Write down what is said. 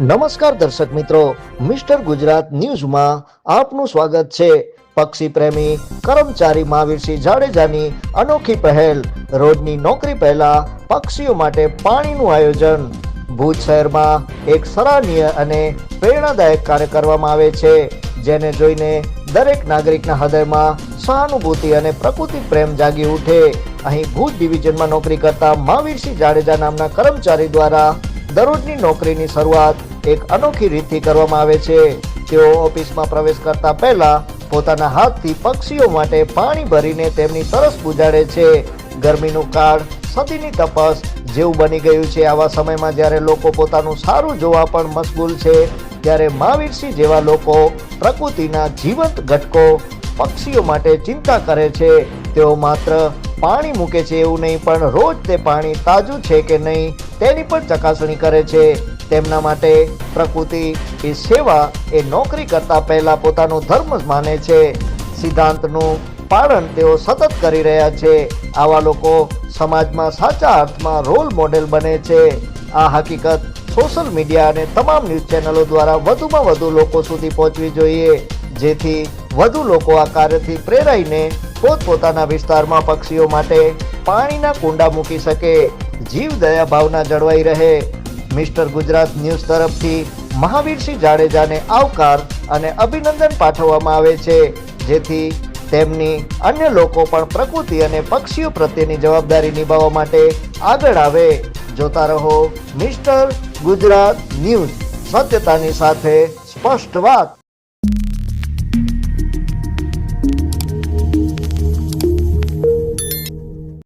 નમસ્કાર દર્શક મિત્રો, મિસ્ટર ગુજરાત ન્યૂઝમાં આપનું સ્વાગત છે. પક્ષી પ્રેમી, કર્મચારી મહાવીરસિંહ જાડેજાની અનોખી પહેલ, રોજની નોકરી પહેલા પક્ષીઓ માટે પાણીનું આયોજન. ભુજ શહેરમાં એક સરાહનીય અને પ્રેરણાદાયક કાર્ય કરવામાં આવે છે, જેને જોઈને દરેક નાગરિકના હૃદયમાં સહાનુભૂતિ અને પ્રકૃતિ પ્રેમ જાગી ઉઠે. અહીં ભુજ ડિવિઝનમાં નોકરી કરતા મહાવીરસિંહ જાડેજા નામના કર્મચારી દ્વારા દરરોજની નોકરીની શરૂઆત એક અનોખી રીતથી કરવામાં આવે છે. તેઓ ઓફિસમાં પ્રવેશ કરતા પહેલા પોતાના હાથથી પક્ષીઓ માટે પાણી ભરીને તેમની તરસ બુજાડે છે. ગરમીનું કાળ, સદીની તપસ જેવું બની ગયું છે. આવા સમયમાં જ્યારે લોકો પોતાનું સારું જોવા પણ મશગુલ છે, ત્યારે મહાવીરસિંહ જેવા લોકો પ્રકૃતિના જીવંત ઘટકો પક્ષીઓ માટે ચિંતા કરે છે. તેઓ માત્ર પાણી મૂકે છે એવું નહીં, પણ રોજ તે પાણી તાજું છે કે નહીં તેની પણ ચકાસણી કરે છે. તેમના માટે પ્રકૃતિ એ સેવા, એ નોકરી કરતા પહેલા પોતાનો ધર્મ માને છે. સિદ્ધાંતનું પાલન તેઓ સતત કરી રહ્યા છે. આવા લોકો સમાજમાં સાચા અર્થમાં રોલ મોડેલ બને છે. આ હકીકત સોશિયલ મીડિયા અને તમામ ન્યૂઝ ચેનલો દ્વારા વધુમાં વધુ લોકો સુધી પહોંચવી જોઈએ. જેથી વધુ લોકો આ કાર્યથી પ્રેરાઈને પોતપોતાના વિસ્તારમાં પક્ષીઓ માટે પાણીના કુંડા મૂકી શકે. જીવ દયા ભાવના જળવાઈ રહે. મિસ્ટર ગુજરાત ન્યૂઝ તરફથી મહાવીરસિંહ જાડેજાને આવકાર અને અભિનંદન પાઠવવામાં આવે છે, જેથી તેમની અન્ય લોકો પણ પ્રકૃતિ અને પક્ષીઓ પ્રત્યેની જવાબદારી નિભાવવા માટે આગળ આવે. જોતા રહો મિસ્ટર ગુજરાત ન્યૂઝ, સત્યતાની સાથે સ્પષ્ટ વાત.